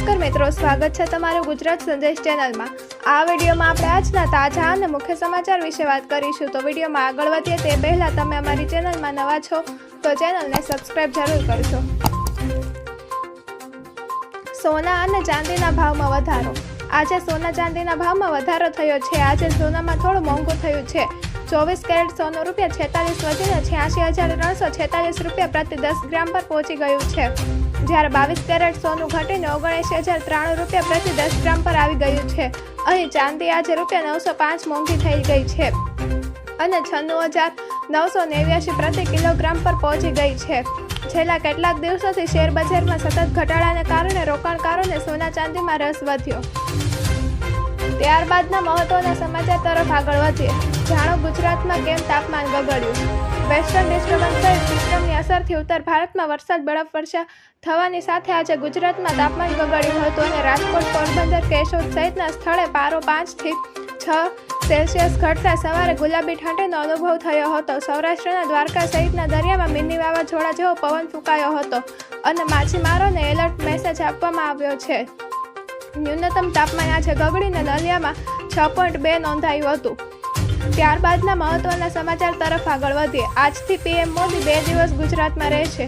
નમસ્કાર મિત્રો, સ્વાગત છે તમારું ગુજરાત સંદેશ ચેનલમાં. આ વિડીયોમાં આપણે આજના તાજા અને મુખ્ય સમાચાર વિશે વાત કરીશું. તો વિડીયોમાં આગળ વધીએ તે પહેલાં તમે અમારી ચેનલમાં નવા છો, તો ચેનલને સબસ્ક્રાઇબ જરૂર કરશો સોના અને ચાંદીના ભાવમાં વધારો. આજે સોના ચાંદીના ભાવમાં વધારો થયો છે. આજે સોનામાં થોડું મોંઘું થયું છે. ચોવીસ કેરેટ સોનું રૂપિયા છેતાલીસ વધીને છ્યાસી હજાર ત્રણસો છેતાલીસ રૂપિયા પ્રતિ દસ ગ્રામ પર પહોંચી ગયું છે. જ્યારે બાવીસ કેરેટ સોનું ઘટીને ઓગણીસ હજાર ત્રાણું રૂપિયા પ્રતિ દસ ગ્રામ પર આવી ગયું છે. અહીં ચાંદી આજે રૂપિયા નવસો પાંચ મોંઘી થઈ ગઈ છે. અને છન્નું હજાર નવસો નેવ્યાસી પ્રતિ કિલોગ્રામ પર પહોંચી ગઈ છે. છેલ્લા કેટલાક દિવસોથી શેર બજારમાં સતત ઘટાડાને કારણે રોકાણકારોને સોના ચાંદીમાં રસ વધ્યો. ત્યારબાદના મહત્વના સમાચાર તરફ આગળ વધીએ. જાણો ગુજરાતમાં કેમ તાપમાન ગગડ્યું વેસ્ટર્ન ડિસ્ટર્બન્સ સહિત સિસ્ટમની અસરથી ઉત્તર ભારતમાં વરસાદ, બરફ વર્ષા થવાની સાથે આજે ગુજરાતમાં તાપમાન ગગડ્યું હતું અને રાજકોટ, પોરબંદર, કેશોદ સહિતના સ્થળે પારો પાંચથી છ સેલ્સિયસ ઘટતા સવારે ગુલાબી ઠંડીનો અનુભવ થયો હતો. સૌરાષ્ટ્રના દ્વારકા સહિતના દરિયામાં મિની વાવાઝોડા જેવો પવન ફૂંકાયો હતો અને માછીમારોને એલર્ટ મેસેજ આપવામાં આવ્યો છે. ન્યૂનતમ તાપમાન આજે ગગડીને નલિયામાં છ પોઈન્ટ બે નોંધાયું હતું. ત્યારબાદના મહત્વના સમાચાર તરફ આગળ વધીએ. આજથી પીએમ મોદી બે દિવસ ગુજરાતમાં રહેશે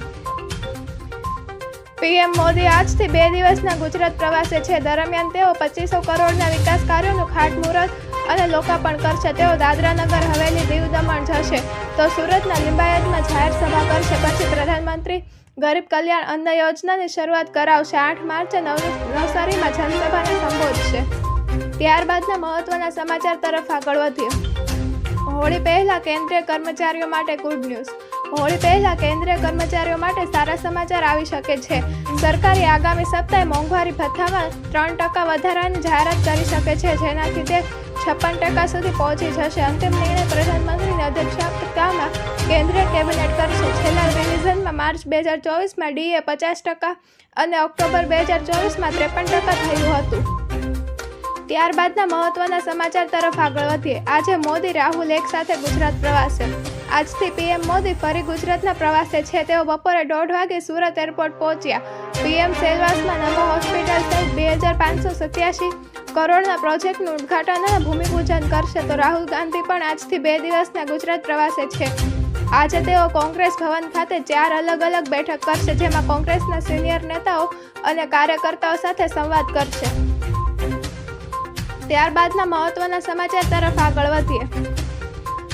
પીએમ મોદી આજથી બે દિવસના ગુજરાત પ્રવાસે છે. દરમિયાન તેઓ પચીસો કરોડના વિકાસ કાર્યોનું ખાતમુહૂર્ત અને લોકાર્પણ કરશે. તેઓ દાદરાનગર, હવેલી, દીવ દમણ જશે. તો સુરતના લિંબાયતમાં જાહેર સભા કરશે. પછી પ્રધાનમંત્રી ગરીબ કલ્યાણ અન્ન યોજનાની શરૂઆત કરાવશે આઠ માર્ચે નવ નવસારીમાં જનસભાને સંબોધશે. ત્યારબાદના મહત્વના સમાચાર તરફ આગળ વધીએ. હોળી પહેલા કેન્દ્રીય કર્મચારીઓ માટે ગુડ ન્યૂઝ હોળી પહેલા કેન્દ્રીય કર્મચારીઓ માટે સારા સમાચાર આવી શકે છે. સરકારે આગામી સપ્તાહે મોંઘવારી ભથ્થામાં ત્રણ ટકા વધારાની જાહેરાત કરી શકે છે, જેનાથી તે છપ્પન ટકા સુધી પહોંચી જશે. અંતિમ નિર્ણય પ્રધાનમંત્રીની અધ્યક્ષતામાં કેન્દ્રીય કેબિનેટ કરશે. છેલ્લા રિવિઝનમાં માર્ચ બે હજાર ચોવીસમાં ડીએ પચાસ ટકા અને ઓક્ટોબર બે હજાર ચોવીસમાં ત્રેપન ટકા થયું હતું. ત્યારબાદના મહત્વના સમાચાર તરફ આગળ વધીએ. આજે મોદી, રાહુલ એક સાથે ગુજરાત પ્રવાસે. આજથી પીએમ મોદી ફરી ગુજરાતના પ્રવાસે છે. તેઓ બપોરે દોઢ વાગે સુરત એરપોર્ટ પહોંચ્યા. પીએમ સેલવાસમાં નવો હોસ્પિટલ સહિત બે હજાર પાંચસો સત્યાસી કરોડના પ્રોજેક્ટનું ઉદ્ઘાટન અને ભૂમિપૂજન કરશે તો રાહુલ ગાંધી પણ આજથી બે દિવસના ગુજરાત પ્રવાસે છે. આજે તેઓ કોંગ્રેસ ભવન ખાતે ચાર અલગ અલગ બેઠક કરશે, જેમાં કોંગ્રેસના સિનિયર નેતાઓ અને કાર્યકર્તાઓ સાથે સંવાદ કરશે. ત્યારબાદના મહત્વના સમાચાર તરફ આગળ વધીએ.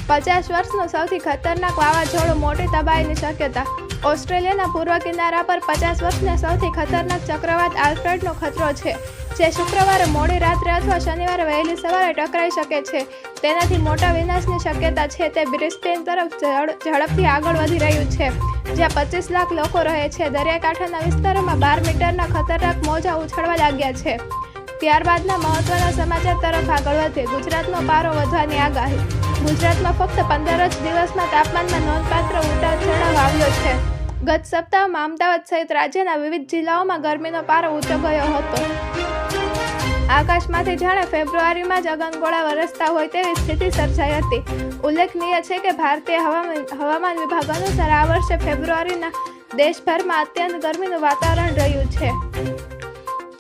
પચાસ વર્ષનું સૌથી ખતરનાક વાવાઝોડું મોટી તબાહીની શક્યતા ઓસ્ટ્રેલિયાના પૂર્વ કિનારા પર પચાસ વર્ષના સૌથી ખતરનાક ચક્રવાત આલ્ફ્રેડનો ખતરો છે, જે શુક્રવારે મોડી રાત્રે અથવા શનિવારે વહેલી સવારે ટકરાઈ શકે છે. તેનાથી મોટા વિનાશની શક્યતા છે તે બ્રિસ્બેન તરફ ઝડપથી આગળ વધી રહ્યું છે. જ્યાં પચીસ લાખ લોકો રહે છે, દરિયાકાંઠાના વિસ્તારોમાં બાર મીટરના ખતરનાક મોજા ઉછળવા લાગ્યા છે. ત્યારબાદના મહત્વના સમાચાર તરફ આગળ વધે ગુજરાતનો પારો વધવાની આગાહી ગુજરાતમાં ફક્ત પંદર જ દિવસમાં તાપમાનમાં નોંધપાત્ર ઉતાર ચઢાવ આવ્યો છે. ગત સપ્તાહમાં અમદાવાદ સહિત રાજ્યના વિવિધ જિલ્લાઓમાં ગરમીનો પારો ઊંચો ગયો હતો. આકાશમાંથી જાણે ફેબ્રુઆરીમાં જ અગનગોળા વરસતા હોય તેવી સ્થિતિ સર્જાઈ હતી. ઉલ્લેખનીય છે કે ભારતીય હવામાન હવામાન વિભાગ અનુસાર આ વર્ષે ફેબ્રુઆરીના દેશભરમાં અત્યંત ગરમીનું વાતાવરણ રહ્યું છે.